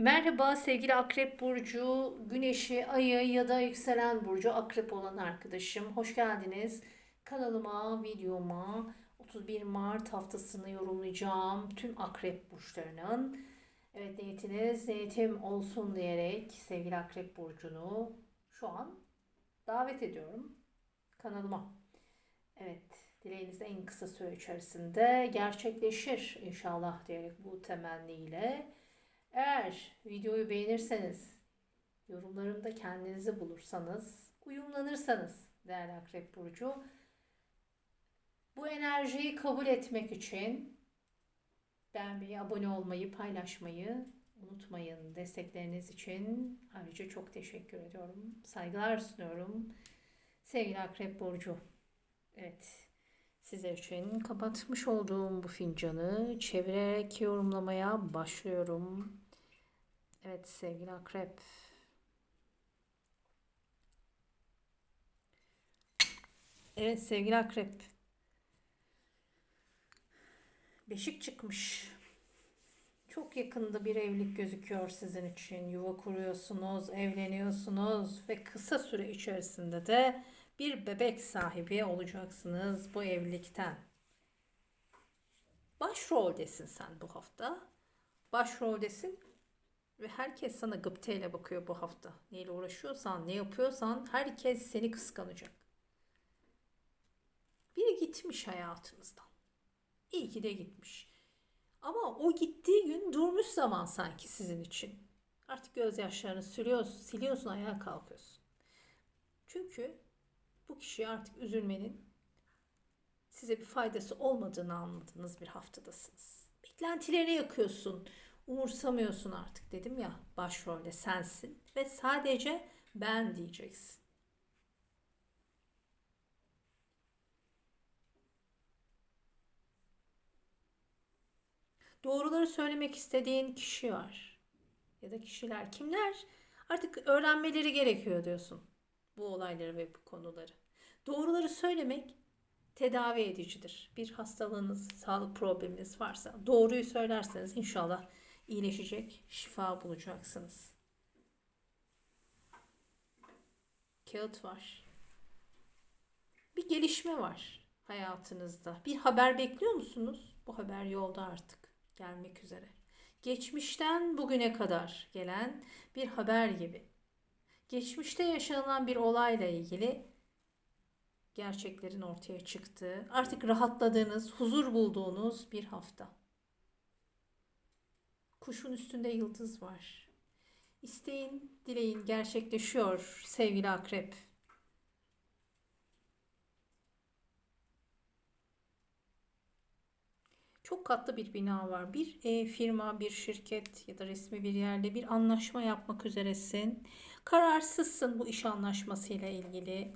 Merhaba sevgili Akrep Burcu, Güneşi, Ayı ya da yükselen Burcu Akrep olan arkadaşım. Hoş geldiniz. Kanalıma, videoma 31 Mart haftasını yorumlayacağım. Tüm Akrep Burçlarının. Evet niyetiniz niyetim olsun diyerek sevgili Akrep Burcu'nu şu an davet ediyorum kanalıma. Evet dileğiniz en kısa süre içerisinde gerçekleşir inşallah diyerek bu temenniyle. Eğer videoyu beğenirseniz, yorumlarımda kendinizi bulursanız, uyumlanırsanız değerli Akrep Burcu, bu enerjiyi kabul etmek için beğenmeyi, abone olmayı, paylaşmayı unutmayın. Destekleriniz için ayrıca çok teşekkür ediyorum. Saygılar sunuyorum. Sevgili Akrep Burcu. Evet. Sizler için kapatmış olduğum bu fincanı çevirerek yorumlamaya başlıyorum. Evet sevgili akrep. Evet sevgili akrep. Beşik çıkmış. Çok yakında bir evlilik gözüküyor sizin için. Yuva kuruyorsunuz, evleniyorsunuz ve kısa süre içerisinde de bir bebek sahibi olacaksınız bu evlilikten. Başroldesin sen bu hafta. Başroldesin ve herkes sana gıpteyle bakıyor bu hafta. Neyle uğraşıyorsan, ne yapıyorsan herkes seni kıskanacak. Biri gitmiş hayatınızdan. İyi ki de gitmiş. Ama o gittiği gün durmuş zaman sanki sizin için. Artık gözyaşlarını siliyorsun, siliyorsun ayağa kalkıyorsun. Çünkü bu kişiye artık üzülmenin size bir faydası olmadığını anladığınız bir haftadasınız. Beklentilerini yakıyorsun. Umursamıyorsun artık dedim ya başrolde sensin ve sadece ben diyeceksin. Doğruları söylemek istediğin kişi var. Ya da kişiler kimler? Artık öğrenmeleri gerekiyor diyorsun. Bu olayları ve bu konuları. Doğruları söylemek tedavi edicidir. Bir hastalığınız, sağlık probleminiz varsa doğruyu söylerseniz inşallah iyileşecek, şifa bulacaksınız. Kağıt var. Bir gelişme var hayatınızda. Bir haber bekliyor musunuz? Bu haber yolda artık gelmek üzere. Geçmişten bugüne kadar gelen bir haber gibi. Geçmişte yaşanan bir olayla ilgili gerçeklerin ortaya çıktığı, artık rahatladığınız, huzur bulduğunuz bir hafta. Kuşun üstünde yıldız var. İsteğin, dileğin gerçekleşiyor sevgili akrep. Çok katlı bir bina var. Bir e, firma, bir şirket ya da resmi bir yerde bir anlaşma yapmak üzeresin. Kararsızsın bu iş anlaşmasıyla ilgili.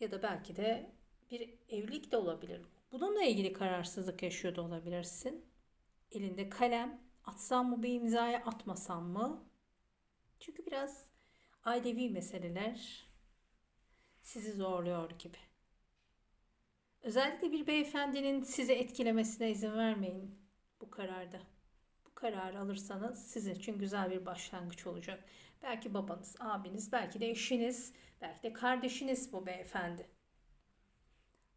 Ya da belki de bir evlilik de olabilir. Bununla ilgili kararsızlık yaşıyor da olabilirsin. Elinde kalem, atsam mı bir imzaya atmasam mı? Çünkü biraz ailevi meseleler sizi zorluyor gibi. Özellikle bir beyefendinin sizi etkilemesine izin vermeyin bu kararda. Bu kararı alırsanız sizin için güzel bir başlangıç olacak. Belki babanız, abiniz, belki de eşiniz, belki de kardeşiniz bu beyefendi.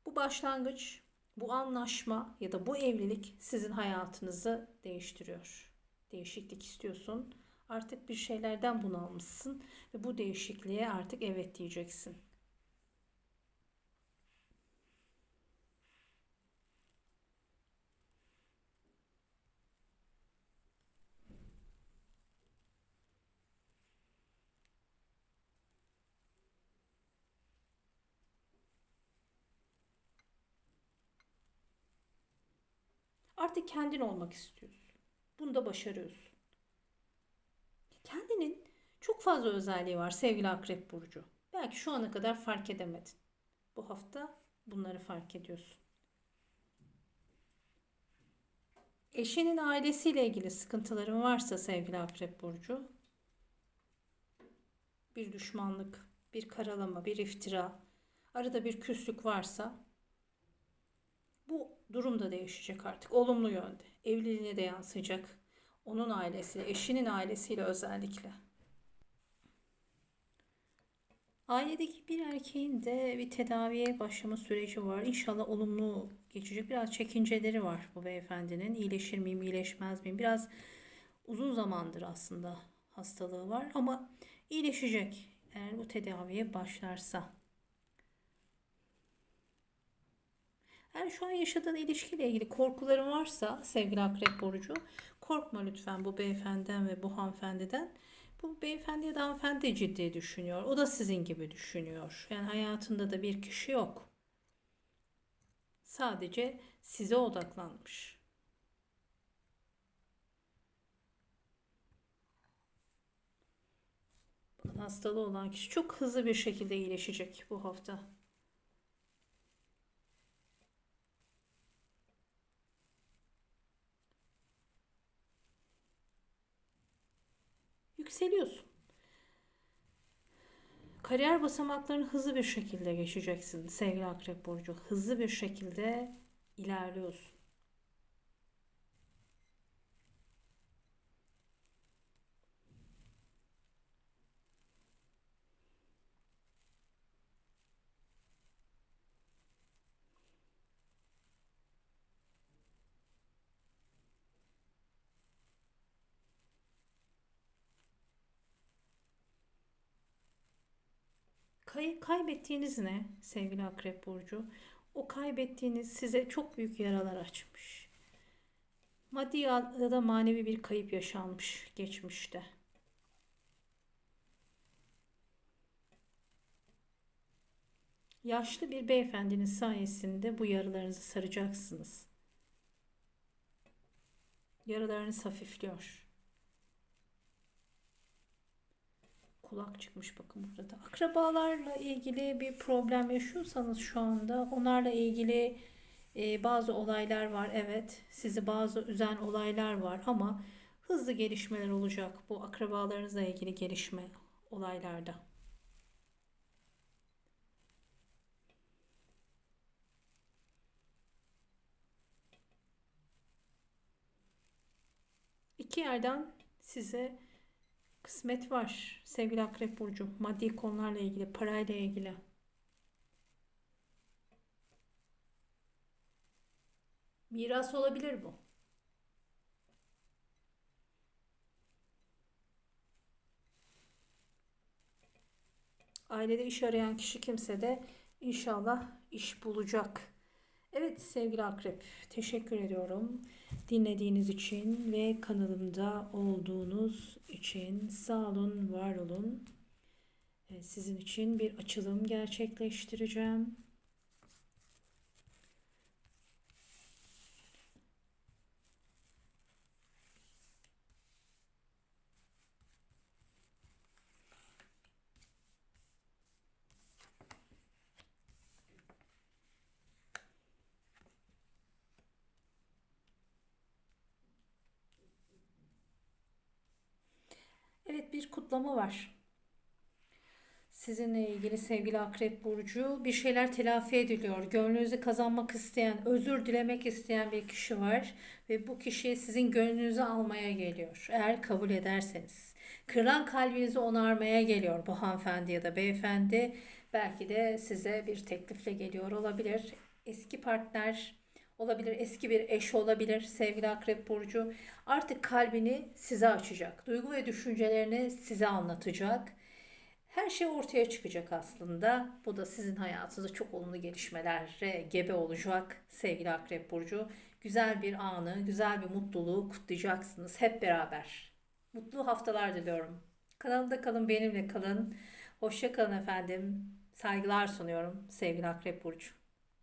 Bu başlangıç, bu anlaşma ya da bu evlilik sizin hayatınızı değiştiriyor. Değişiklik istiyorsun. Artık bir şeylerden bunalmışsın ve bu değişikliğe artık evet diyeceksin. Artık kendin olmak istiyorsun. Bunu da başarıyorsun. Kendinin çok fazla özelliği var sevgili Akrep Burcu. Belki şu ana kadar fark edemedin. Bu hafta bunları fark ediyorsun. Eşinin ailesiyle ilgili sıkıntıların varsa sevgili Akrep Burcu, bir düşmanlık, bir karalama, bir iftira, arada bir küslük varsa durum da değişecek artık olumlu yönde. Evliliğine de yansıyacak. Onun ailesiyle, eşinin ailesiyle özellikle. Ailedeki bir erkeğin de bir tedaviye başlama süreci var. İnşallah olumlu geçecek. Biraz çekinceleri var bu beyefendinin. İyileşir miyim, iyileşmez miyim? Biraz uzun zamandır aslında hastalığı var ama iyileşecek eğer bu tedaviye başlarsa. Eğer şu an yaşadığın ilişkiyle ilgili korkuların varsa sevgili akrep burcu korkma lütfen bu beyefendiden ve bu hanımefendiden. Bu beyefendi ya da hanımefendi ciddi düşünüyor. O da sizin gibi düşünüyor. Yani hayatında da bir kişi yok. Sadece size odaklanmış. Bakın hastalığı olan kişi çok hızlı bir şekilde iyileşecek bu hafta. Yükseliyorsun. Kariyer basamaklarını hızlı bir şekilde geçeceksin sevgili Akrep Burcu. Hızlı bir şekilde ilerliyorsun. Kay kaybettiğiniz ne sevgili Akrep Burcu? O kaybettiğiniz size çok büyük yaralar açmış. Maddi ya da manevi bir kayıp yaşanmış geçmişte. Yaşlı bir beyefendinin sayesinde bu yaralarınızı saracaksınız. Yaralarınız hafifliyor. Kulak çıkmış bakın burada da. Akrabalarla ilgili bir problem yaşıyorsanız şu anda onlarla ilgili e, bazı olaylar var. Evet sizi bazı üzen olaylar var ama hızlı gelişmeler olacak bu akrabalarınızla ilgili gelişme olaylarda. İki yerden size Kısmet var sevgili Akrep Burcu. Maddi konularla ilgili, parayla ilgili. Miras olabilir bu. Ailede iş arayan kişi kimse de inşallah iş bulacak. Evet sevgili Akrep, teşekkür ediyorum dinlediğiniz için ve kanalımda olduğunuz için sağ olun, var olun. Sizin için bir açılım gerçekleştireceğim. Evet bir kutlama var. Sizinle ilgili sevgili Akrep Burcu bir şeyler telafi ediliyor. Gönlünüzü kazanmak isteyen, özür dilemek isteyen bir kişi var. Ve bu kişi sizin gönlünüzü almaya geliyor. Eğer kabul ederseniz. Kırılan kalbinizi onarmaya geliyor bu hanımefendi ya da beyefendi. Belki de size bir teklifle geliyor olabilir. Eski partner olabilir, eski bir eş olabilir sevgili Akrep Burcu. Artık kalbini size açacak. Duygu ve düşüncelerini size anlatacak. Her şey ortaya çıkacak aslında. Bu da sizin hayatınızda çok olumlu gelişmelere gebe olacak sevgili Akrep Burcu. Güzel bir anı, güzel bir mutluluğu kutlayacaksınız hep beraber. Mutlu haftalar diliyorum. Kanalımda kalın, benimle kalın. Hoşça kalın efendim. Saygılar sunuyorum sevgili Akrep Burcu.